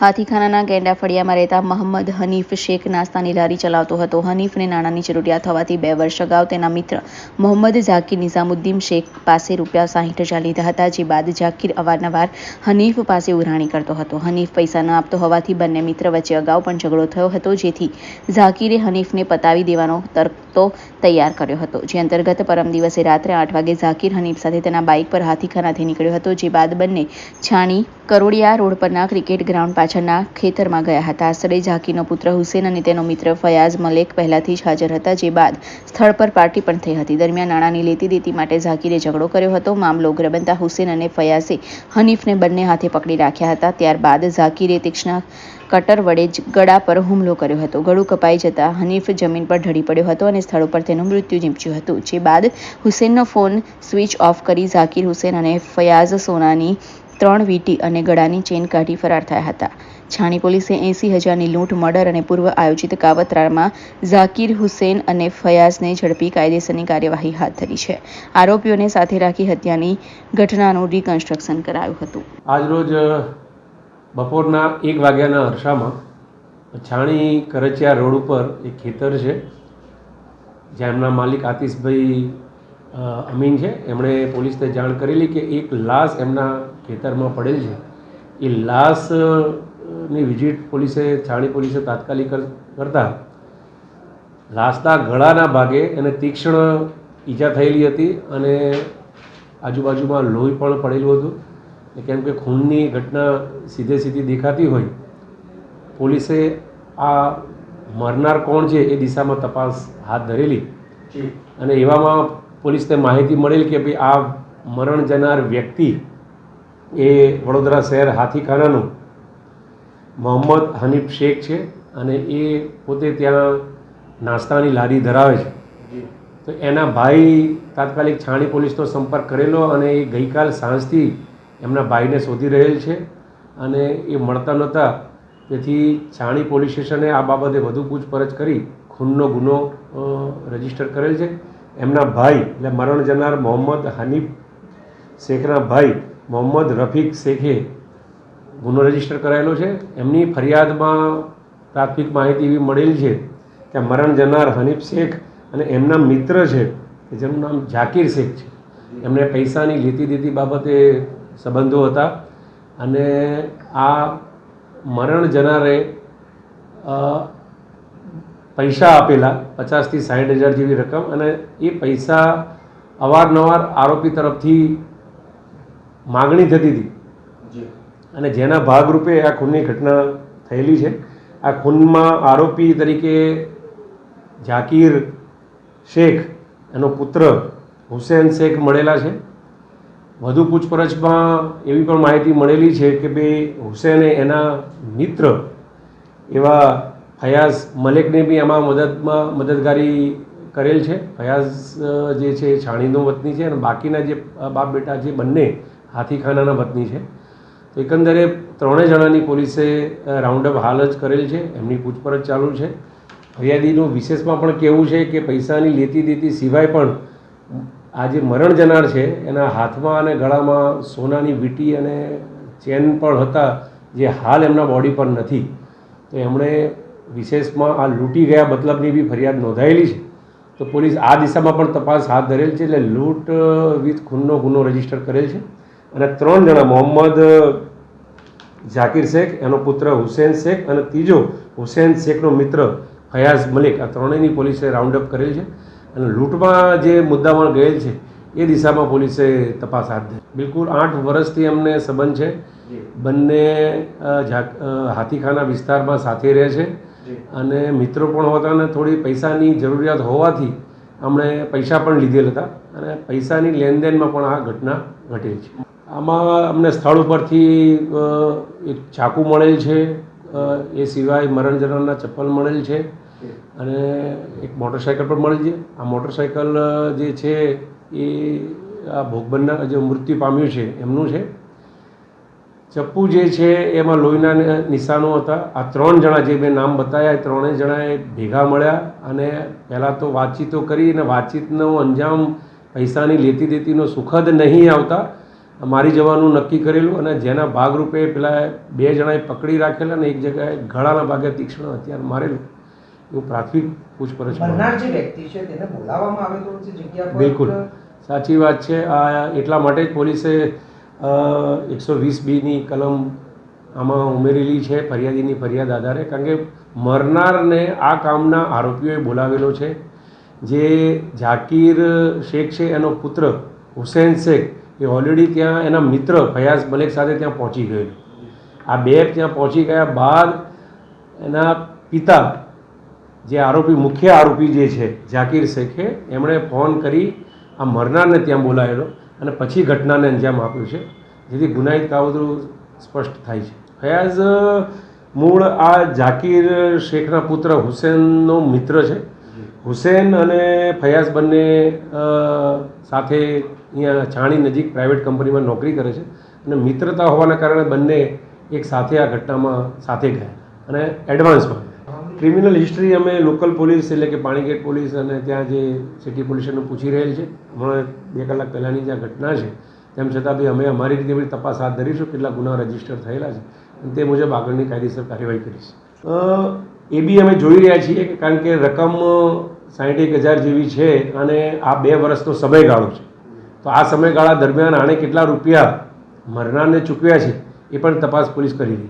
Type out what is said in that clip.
હાથીખાનાના ગેંડા ફળિયામાં રહેતા મોહમ્મદ હનીફ શેખ નાસ્તાની લારી ચલાવતો હતો. હનીફને નાણાંની જરૂરિયાત હોવાથી બે વર્ષ અગાઉ તેના મિત્ર મોહમ્મદ ઝાકીર નિઝામુદ્દીન શેખ પાસે રૂપિયા સાહીઠ હજાર લીધા હતા, જે બાદ ઝાકીર અવારનવાર હનીફ પાસે ઉઘરાણી કરતો હતો. હનીફ પૈસા ન આપતો હોવાથી બંને મિત્ર વચ્ચે અગાઉ પણ ઝઘડો થયો હતો, જેથી ઝાકીરે હનીફને પતાવી દેવાનો તરતો તૈયાર કર્યો હતો. જે અંતર્ગત પરમ દિવસે રાત્રે આઠ વાગે ઝાકીર હનીફ સાથે તેના બાઇક પર હાથીખાનાથી નીકળ્યો હતો, જે બાદ બંને છાણી કરોડિયા રોડ પરના ક્રિકેટ ગ્રાઉન્ડ પાછળના ખેતરમાં ગયા હતા. આશરે ઝાકીનો પુત્ર હુસેન અને તેનો મિત્ર ફયાઝ મલેક પહેલાથી જ હાજર હતા, જે બાદ સ્થળ પર પાર્ટી પણ થઈ હતી. દરમિયાન નાણાંની લેતી દેતી માટે ઝાકીરે ઝઘડો કર્યો હતો. મામલો ઉગ્ર હુસેન અને ફયાઝે હનીફને બંને હાથે પકડી રાખ્યા હતા. ત્યારબાદ ઝાકીરે તીક્ષ્ણ કટર વડે જ ગળા પર હુમલો કર્યો હતો. ગળું કપાઈ જતા હનીફ જમીન પર ઢળી પડ્યો હતો અને સ્થળ પર તેનું મૃત્યુ નીપજ્યું હતું, જે બાદ હુસેનનો ફોન સ્વિચ ઓફ કરી ઝાકીર હુસેન અને ફયાઝ સોનાની ત્રણ વીટી અને ગળાની ચેન કાઢી ફરાર થયા હતા. છાણી પોલીસે એંસી હજારની લૂંટ, મર્ડર અને પૂર્વ આયોજિત કાવતરામાં ઝાકીર હુસેન અને ફયાઝને ઝડપી કાયદેસરની કાર્યવાહી હાથ ધરી છે. આરોપીઓને સાથે રાખી હત્યાની ઘટનાનું રિકન્સ્ટ્રક્શન કરાયું હતું. આજરોજ બપોરના એક વાગ્યાના અરસામાં છાણી કરચિયા રોડ ઉપર એક ખેતર છે, જ્યાં એમના માલિક આતિશભાઈ અમીન છે. એમણે પોલીસને જાણ કરેલી કે એક લાશ એમના ખેતરમાં પડેલ છે. એ લાશની વિઝિટ પોલીસે છાણી પોલીસે તાત્કાલિક કર- કરતા લાશના ગળાના ભાગે એને તીક્ષ્ણ ઈજા થયેલી હતી અને આજુબાજુમાં લોહી પણ પડેલું હતું. કેમ કે ખૂનની ઘટના સીધે સીધી દેખાતી હોય પોલીસે આ મરનાર કોણ છે એ દિશામાં તપાસ હાથ ધરેલી. અને એવામાં પોલીસને માહિતી મળેલી કે ભાઈ આ મરણ જનાર વ્યક્તિ એ વડોદરા શહેર હાથીખાનાનું મોહમ્મદ હનીફ શેખ છે અને એ પોતે ત્યાં નાસ્તાની લારી ધરાવે છે. તો એના ભાઈ તાત્કાલિક છાણી પોલીસનો સંપર્ક કરેલો અને એ ગઈકાલ સાંજથી એમના ભાઈને શોધી રહેલ છે અને એ મળતા નહોતા. તેથી છાણી પોલીસ સ્ટેશને આ બાબતે વધુ પૂછપરછ કરી ખૂનનો ગુનો રજિસ્ટર કરેલ છે. એમના ભાઈ એટલે મરણ જનાર મોહમ્મદ હનીફ શેખના ભાઈ મોહમ્મદ રફીક શેખે ગુનો રજિસ્ટર કરાયેલો છે. એમની ફરિયાદમાં પ્રાથમિક માહિતી એવી મળેલ છે કે મરણ જનાર હનીફ શેખ અને એમના મિત્ર છે, કે જેમનું નામ ઝાકીર શેખ છે. એમને પૈસાની લેતી દેતી બાબતે સંબંધો હતા અને આ મરણ જનારે પૈસા આપેલા પચાસથી સાઠ હજાર જેવી રકમ અને એ પૈસા અવારનવાર આરોપી તરફથી માગણી થતી હતી. અને જેના ભાગરૂપે આ ખૂનની ઘટના થયેલી છે. આ ખૂનમાં આરોપી તરીકે ઝાકીર શેખ એનો પુત્ર હુસેન શેખ મળેલા છે. વધુ પૂછપરછમાં એવી પણ માહિતી મળેલી છે કે ભાઈ હુસેને એના મિત્ર એવા ફયાઝ મલેકને બી આમાં મદદમાં મદદગારી કરેલ છે. ફયાઝ જે છે એ છાણીનો વતની છે અને બાકીના જે બાપ બેટા જે બંને હાથીખાનાના વતની છે. તો એકંદરે ત્રણે જણાની પોલીસે રાઉન્ડ અપ હાલ જ કરેલ છે. એમની પૂછપરછ ચાલુ છે. ફરિયાદીનું વિશેષમાં પણ કહેવું છે કે પૈસાની લેતી દેતી સિવાય પણ આ જે મરણ જનાર છે, એના હાથમાં અને ગળામાં સોનાની વીંટી અને ચેન પણ હતા, જે હાલ એમના બોડી પર નથી. તો એમણે વિશેષમાં આ લૂંટી ગયા મતલબની બી ફરિયાદ નોંધાયેલી છે. તો પોલીસ આ દિશામાં પણ તપાસ હાથ ધરેલ છે, એટલે લૂંટ વિથ ખૂનનો ગુનો રજિસ્ટર કરેલ છે. અને ત્રણ જણા મોહમ્મદ ઝાકીર શેખ એનો પુત્ર હુસેન શેખ અને ત્રીજો હુસેન શેખનો મિત્ર ફયાઝ મલિક. આ ત્રણેયની પોલીસે રાઉન્ડ અપ કરેલ છે અને લૂંટમાં જે મુદ્દામાં ગયેલ છે એ દિશામાં પોલીસે તપાસ હાથ ધરી. બિલકુલ આઠ વર્ષથી એમને સંબંધ છે. બંને હાથીખાના વિસ્તારમાં સાથે રહે છે. અને મિત્રો પણ હોતા અને થોડી પૈસાની જરૂરિયાત હોવાથી અમણે પૈસા પણ લીધેલ હતા. અને પૈસાની લેનદેનમાં પણ આ ઘટના ઘટેલ છે. આમાં અમને સ્થળ ઉપરથી એક ચાકુ મળેલ છે. એ સિવાય મરણ જનારના ચપ્પલ મળેલ છે. અને એક મોટરસાઇકલ પણ મળી છે. આ મોટરસાઇકલ જે છે, એ આ ભોગ જે મૃત્યુ પામ્યું છે, એમનું છે. ચપ્પુ જે છે, એમાં લોહીના નિશાનો હતા. આ ત્રણ જણા, જે મેં નામ બતાવ્યા એ ત્રણેય જણાએ ભેગા મળ્યા અને પહેલાં તો વાતચીતો કરી અને વાતચીતનો અંજામ પૈસાની લેતી દેતીનો સુખદ નહીં આવતા. મારી જવાનું નક્કી કરેલું અને જેના ભાગરૂપે પેલા બે જણાએ પકડી રાખેલા અને એક જગ્યાએ ગળાના ભાગે તીક્ષ્ણ હથિયાર મારેલું એવું પ્રાથમિક પૂછપરછ જે વ્યક્તિ છે તેને બોલાવવામાં આવેલો છે જગ્યા બિલકુલ. સાચી વાત છે આ એટલા માટે જ પોલીસે એકસો વીસ બીની કલમ આમાં ઉમેરેલી છે ફરિયાદીની ફરિયાદ આધારે કારણ કે મરનારને આ કામના આરોપીઓએ બોલાવેલો છે. જે ઝાકીર શેખ છે એનો પુત્ર હુસેન શેખ એ ઓલરેડી ત્યાં એના મિત્ર ફયાઝ મલેક સાથે ત્યાં પહોંચી ગયેલો આ બે ત્યાં પહોંચી ગયા બાદ એના પિતા જે આરોપી મુખ્ય આરોપી જે છે ઝાકીર શેખે એમણે ફોન કરી આ મરનારને ત્યાં બોલાવેલો અને પછી ઘટનાને અંજામ આપ્યું છે જેથી ગુનાહિત કાવતરું સ્પષ્ટ થાય છે. ફયાઝ મૂળ આ ઝાકીર શેખના પુત્ર હુસેનનો મિત્ર છે. હુસેન અને ફયાઝ બંને સાથે અહીંયા છાણી નજીક પ્રાઇવેટ કંપનીમાં નોકરી કરે છે અને મિત્રતા હોવાના કારણે બંને એક સાથે આ ઘટનામાં સાથે ગયા અને એડવાન્સમાં ક્રિમિનલ હિસ્ટ્રી અમે લોકલ પોલીસ એટલે કે પાણીગેટ પોલીસ અને ત્યાં જે સિટી પોલીસને પૂછી રહેલ છે. હમણાં બે કલાક પહેલાંની જે આ ઘટના છે, તેમ છતાં બી અમે અમારી રીતે બી તપાસ હાથ ધરીશું કેટલા ગુના રજિસ્ટર થયેલા છે અને તે મુજબ આગળની કાયદેસર કાર્યવાહી કરીશ. એ બી અમે જોઈ રહ્યા છીએ કે કારણ કે રકમ સાઠ એક હજાર જેવી છે અને આ બે વર્ષનો સમયગાળો છે. તો આ સમયગાળા દરમિયાન આણે કેટલા રૂપિયા મરનારને ચૂકવ્યા છે એ પણ તપાસ પોલીસ કરી રહી છે.